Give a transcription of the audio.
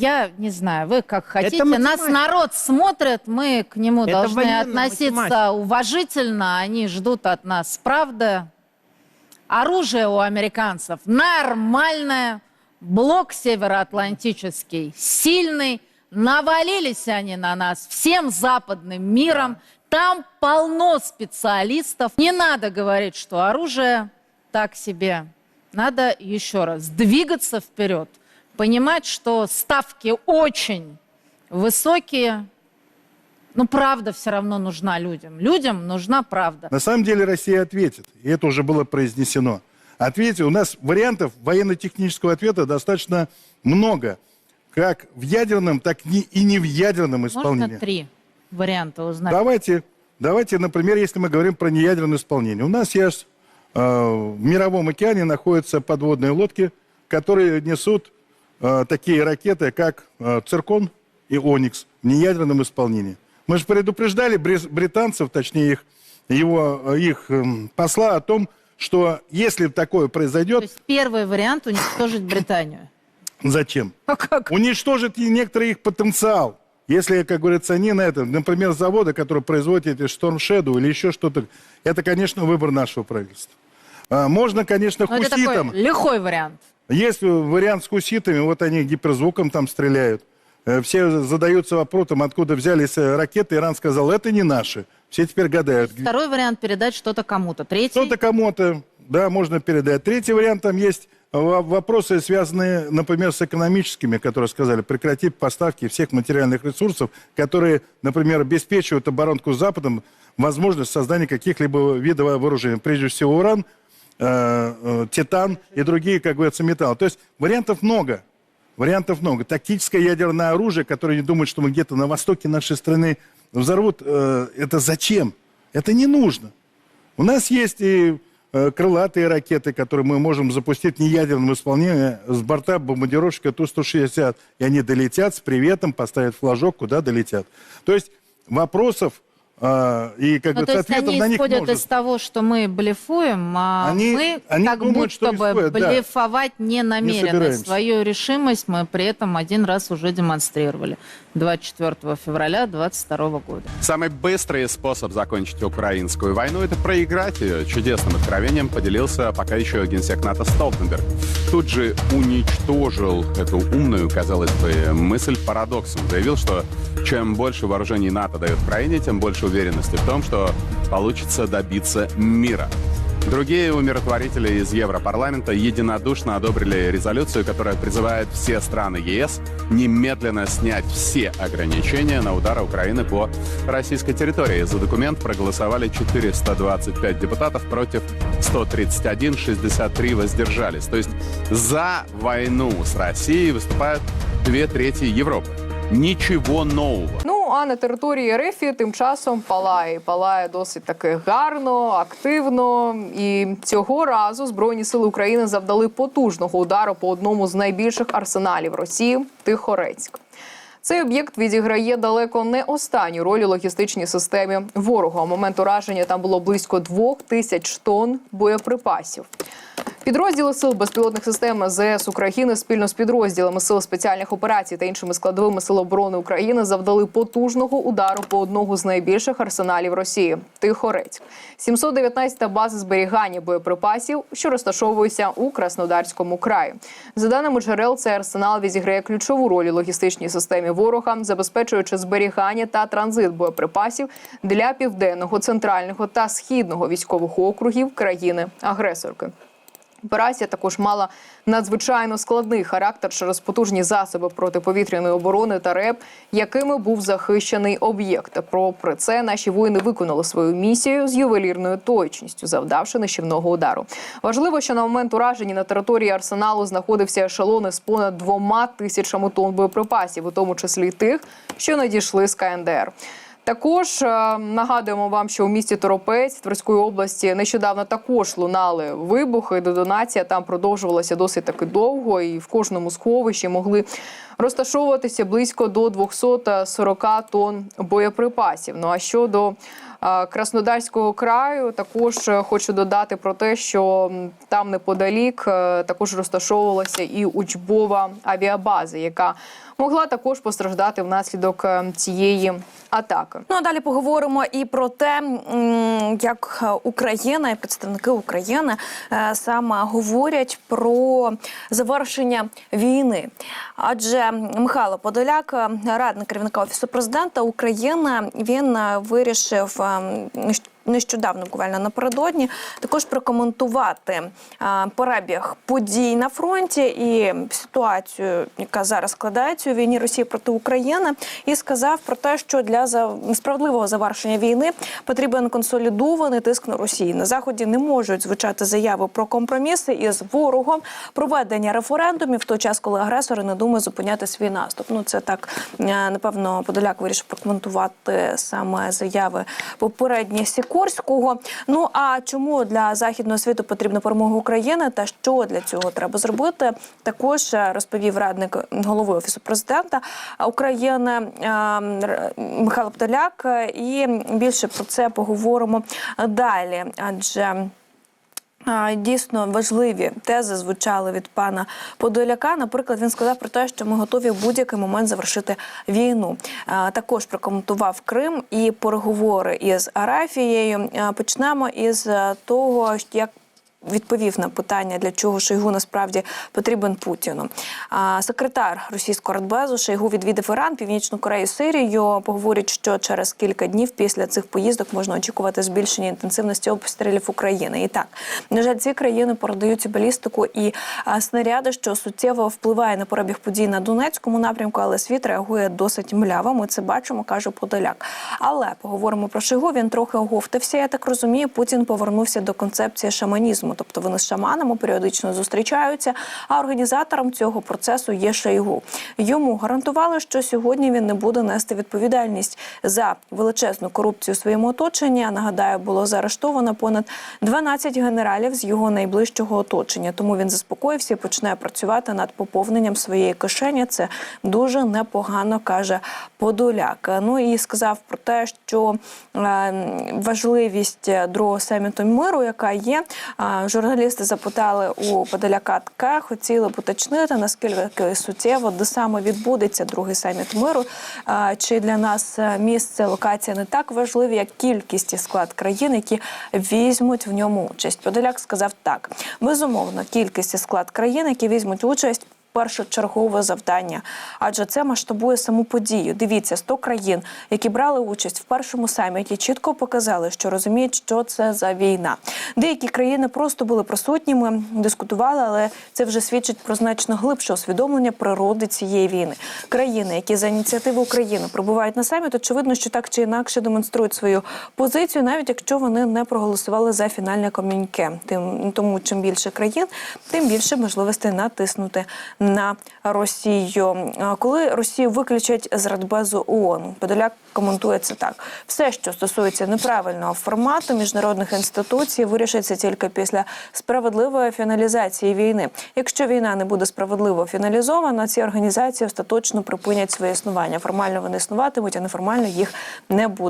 Я не знаю, вы как хотите. Нас народ смотрит, мы к нему Это должны относиться математика. уважительно. Они ждут от нас правды. Оружие у американцев нормальное. Блок североатлантический сильный. Навалились они на нас всем западным миром. Там полно специалистов. Не надо говорить, что оружие так себе. Надо еще раз двигаться вперед. Понимать, что ставки очень высокие. Но правда все равно нужна людям. Людям нужна правда. На самом деле Россия ответит, и это уже было произнесено. Ответит, у нас вариантов военно-технического ответа достаточно много, как в ядерном, так и и не в ядерном исполнении. Можно три варианта узнать? Давайте, давайте, например, если мы говорим про неядерное исполнение. У нас есть э, в мировом океане находятся подводные лодки, которые несут э, такие ракеты, как э, «Циркон» и «Оникс» в неядерном исполнении. Мы же предупреждали британцев, точнее их, его, э, их эм, посла о том, что если такое То произойдет, есть первый вариант уничтожить Британию. зачем? А как? уничтожит и некоторый их потенциал. Если, как говорится, они на это, например, заводы, которые производят эти Storm Shadow или еще что-то, это, конечно, выбор нашего правительства. А, Можно, конечно, Ну, это такой хуситам. лихой вариант. Есть вариант с хуситами, вот они гиперзвуком там стреляют. Э, Все задаются вопросом, откуда взялись э, ракеты. Иран сказал, это не наши. Все теперь гадают. Второй вариант передать что-то кому-то. Третий. Кто-то кому-то, да, можно передать. Третий вариант, там есть во- вопросы, связанные, например, с экономическими, которые сказали, прекратить поставки всех материальных ресурсов, которые, например, обеспечивают оборонку с Западом, возможность создания каких-либо видов вооружений. Прежде всего, уран, э, э, титан и другие, как говорится, металлы. То есть вариантов много. Вариантов много. Тактическое ядерное оружие, которое не думают, что мы где-то на востоке нашей страны взорвут, э, это зачем? Это не нужно. У нас есть и крылатые ракеты, которые мы можем запустить в неядерном исполнении с борта бомбардировщика Ту-160. И они долетят с приветом, поставят флажок, куда долетят. То есть вопросов э, и, как Ну, то говорится, есть они на них исходят можно. из того, что мы блефуем, а Они- мы они как думают, что будто бы исходят, да. блефовать не намерены. собираемся. Свою решимость мы при этом один раз уже демонстрировали. 24 февраля 2022 года. Самый быстрый способ закончить украинскую войну – это проиграть ее. Чудесным откровением поделился пока еще генсек НАТО Столтенберг. Тут же уничтожил эту умную, казалось бы, мысль парадоксом. Заявил, что чем больше вооружений НАТО дает Украине, тем больше уверенности в том, что получится добиться мира. Другие умиротворители из Европарламента единодушно одобрили резолюцию, которая призывает все страны ЕС немедленно снять все ограничения на удары Украины по российской территории. За документ проголосовали 425 депутатов против 131, 63 воздержались. То есть за войну с Россией выступают две трети Европы. Ничего нового. А на території Ерефії тим часом палає. Палає досить таки гарно, активно. І цього разу Збройні сили України завдали потужного удару по одному з найбільших арсеналів Росії Тихорецьк. Цей об'єкт відіграє далеко не останню роль у логістичній системі ворога. У момент ураження там було близько двох тисяч тонн боєприпасів. Підрозділи сил безпілотних систем ЗС України спільно з підрозділами сил спеціальних операцій та іншими складовими сил оборони України завдали потужного удару по одному з найбільших арсеналів Росії Тихорецьк. 719-та база зберігання боєприпасів, що розташовується у Краснодарському краї. За даними джерел, цей арсенал відіграє ключову роль у логістичній системі ворога, забезпечуючи зберігання та транзит боєприпасів для південного, центрального та східного військових округів країни-агресорки. Операція також мала надзвичайно складний характер через потужні засоби протиповітряної оборони та РЕП, якими був захищений об'єкт. Попри це, наші воїни виконали свою місію з ювелірною точністю, завдавши нищівного удару. Важливо, що на момент ураження на території арсеналу знаходився ешелони з понад двома тисячами тонн боєприпасів, у тому числі тих, що надійшли з КНДР. Також е, нагадуємо вам, що у місті Торопець Тверської області нещодавно також лунали вибухи. Додонація там продовжувалася досить таки довго, і в кожному сховищі могли розташовуватися близько до 240 тонн боєприпасів. Ну а щодо Краснодарського краю, також е, хочу додати про те, що там неподалік е, також розташовувалася і учбова авіабаза, яка могла також постраждати внаслідок е, цієї атаки. Ну а далі поговоримо і про те, як Україна і представники України е, саме говорять про завершення війни. Адже Михайло Подоляк, е, радник керівника офісу президента України, він е, вирішив. Нещ- Нещодавно, буквально напередодні, також прокоментувати перебіг подій на фронті і ситуацію, яка зараз складається у війні Росії проти України, і сказав про те, що для справедливого завершення війни потрібен консолідований тиск на Росію. На заході не можуть звучати заяви про компроміси із ворогом, проведення референдумів в той час, коли агресори не думають зупиняти свій наступ. Ну це так е, напевно Подоляк вирішив прокоментувати саме заяви попередні Сікорського. Ну а чому для західного світу потрібна перемога України та що для цього треба зробити? Також е, розповів радник голови офісу президента України е, Михайло Подоляк. Е, І більше про це поговоримо далі, адже. Дійсно важливі тези звучали від пана Подоляка. Наприклад, він сказав про те, що ми готові в будь-який момент завершити війну. Також прокоментував Крим і переговори із Арафією. Почнемо із е, того, як відповів на питання, для чого Шойгу насправді потрібен Путіну. Секретар російського радбезу Шойгу відвідав Іран, Північну Корею, Сирію. Поговорять, що через кілька днів після цих поїздок можна очікувати збільшення інтенсивності обстрілів України. І так, на жаль, ці країни передають балістику і снаряди, що суттєво впливає на перебіг подій на Донецькому напрямку, але світ реагує досить мляво. Ми це бачимо, каже Подоляк. Але поговоримо про Шойгу. Він трохи оговтався. Я так розумію, Путін повернувся до концепції шаманізму, тобто вони з шаманами періодично зустрічаються. А організатором цього процесу є Шойгу. Йому гарантували, що сьогодні він не буде нести відповідальність за величезну корупцію у своєму оточенні. Нагадаю, було заарештовано понад 12 генералів з його найближчого оточення. Тому він заспокоївся і почне працювати над поповненням своєї кишені. Це дуже непогано каже Подоляк. Ну і сказав про те, що е, важливість другого саміту миру, яка є. Журналісти запитали у Подоляка Тке, хотіли б уточнити, наскільки суттєво де саме відбудеться другий саміт миру. Чи для нас е, місце, локація не так важливі, як кількість і склад країн, які візьмуть в ньому участь. Подоляк сказав так: безумовно, кількість і склад країн, які візьмуть участь. Першочергове завдання, адже це масштабує саму подію. Дивіться, 100 країн, які брали участь в першому саміті, чітко показали, що розуміють, що це за війна. Деякі країни просто були присутніми, дискутували, але це вже свідчить про значно глибше усвідомлення природи цієї війни. Країни, які за ініціативи України прибувають на саміт, очевидно, що так чи інакше демонструють свою позицію, навіть якщо вони не проголосували за фінальне комюніке. Тим тому, чим більше країн, тим більше можливостей натиснути на Росію. Коли Росію виключать з Радбезу ООН, Подоляк коментує це так: все, що стосується неправильного формату міжнародних інституцій, вирішиться тільки після справедливої фіналізації війни. Якщо війна не буде справедливо фіналізована, ці організації остаточно припинять своє існування. Формально вони існуватимуть, а неформально їх не буде.